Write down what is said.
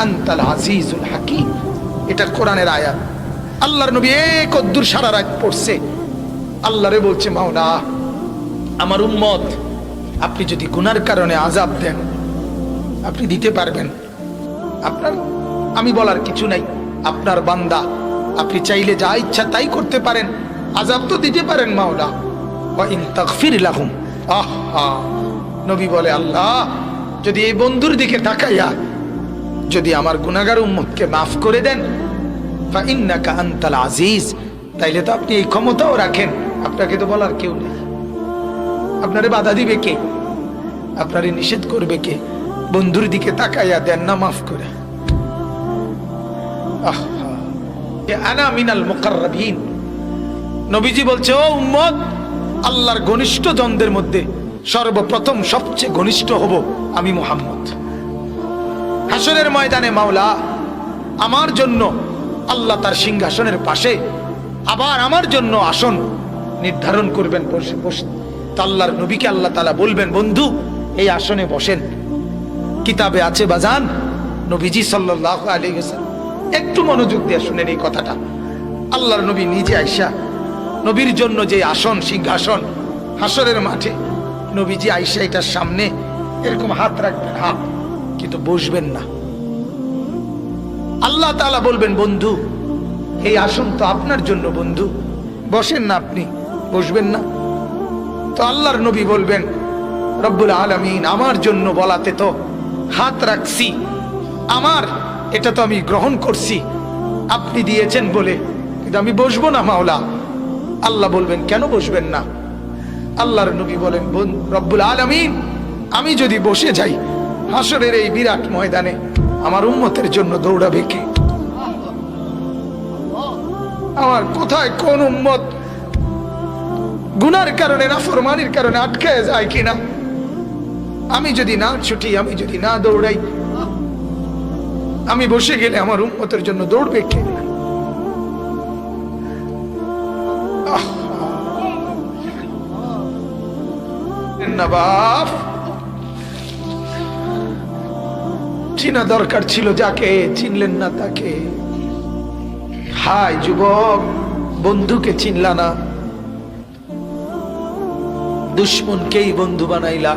আনতাল আজিজুল হাকীম। এটা আয়াত। আল্লাহর নবী সারা পড়ছে। আল্লাহরে বলছে আমার উম্মত, আপনি যদি গুনার কারণে আজাব দেন, আপনি দিতে পারবেন। আপনার, আমি বলার কিছু নাই। আপনার বান্দা, আপনি চাইলে যা ইচ্ছা তাই করতে পারেন। আজাব তো দিতে পারেন, মাওলা। বা ইন তাগফির লাহুম। নবী বলে আল্লাহ যদি এই বন্ধুর দিকে তাকাইয়া যদি আমার গুনাহগার উম্মতকে মাফ করে দেন ফা ইন্নাকা আনতাল আজিজ। তাইলে তো আপনি এই ক্ষমতাও রাখেন। আপনাকে তো বলার কেউ নেই। আপনারে বাধা দিবে কে? আপনারে নিষেধ করবে কে? বন্ধুর দিকে তাকাইয়া দেন না মাফ করে। আহা, আনা মিনাল মুকাররাবিন। নবীজি বলছে ও উম্মত আল্লাহর ঘনিষ্ঠ জনদের মধ্যে সর্বপ্রথম সবচেয়ে ঘনিষ্ঠ হব আমি মুহাম্মদ। হাসনের ময়দানে মাওলা, আমার জন্য আল্লাহ তার সিংহাসনের পাশে আবার আমার জন্য আসন নির্ধারণ করবেন, বসে বসে। তা আল্লাহর নবীকে আল্লাহ তালা বলবেন, বন্ধু, এই আসনে বসেন। কিতাবে আছে বাজান, নবীজি সাল্লাহ আলী একটু মনোযোগ দিয়ে শুনেন এই কথাটা। আল্লাহর নবী নিজে আইসা নবীর জন্য যে আসন, সিংহাসন, হাসরের মাঠে, নবীজি আইসা এটার সামনে এরকম হাত রাখবেন, হাত, কিন্তু বসবেন না। আল্লাহ তাআলা বলবেন, বন্ধু, এই আসন তো আপনার জন্য বন্ধু, বসেন না আপনি, বসবেন না। তো আল্লাহর নবী বলবেন, রব্বুল আলমিন, আমার জন্য বলাতে তো হাত রাখছি, আমার এটা তো আমি গ্রহণ করছি, আপনি দিয়েছেন বলে, কিন্তু আমি বসবো না মাওলা। আল্লাহ বলবেন, কেন বসবেন না? আল্লাহর নবী বলেন, বোন, রব্বুল আলমিন, আমি যদি বসে যাই হাসরের এই বিরাট ময়দানে আমার উম্মতের জন্য দৌড়াবে কে? আমার কোথায় কোন উম্মত গুনার কারণে না ফরমানির কারণে আটকে যায় কিনা? আমি যদি না ছুটি, আমি যদি না দৌড়াই, আমি বসে গেলে আমার উম্মতের জন্য দৌড়বে কে? চিনা দরকার ছিল যাকে, চিনলেন না তাকে। হাই যুবক, বন্ধুকে চিনলা না। দুশ্মনকেই বন্ধু বানাইলা।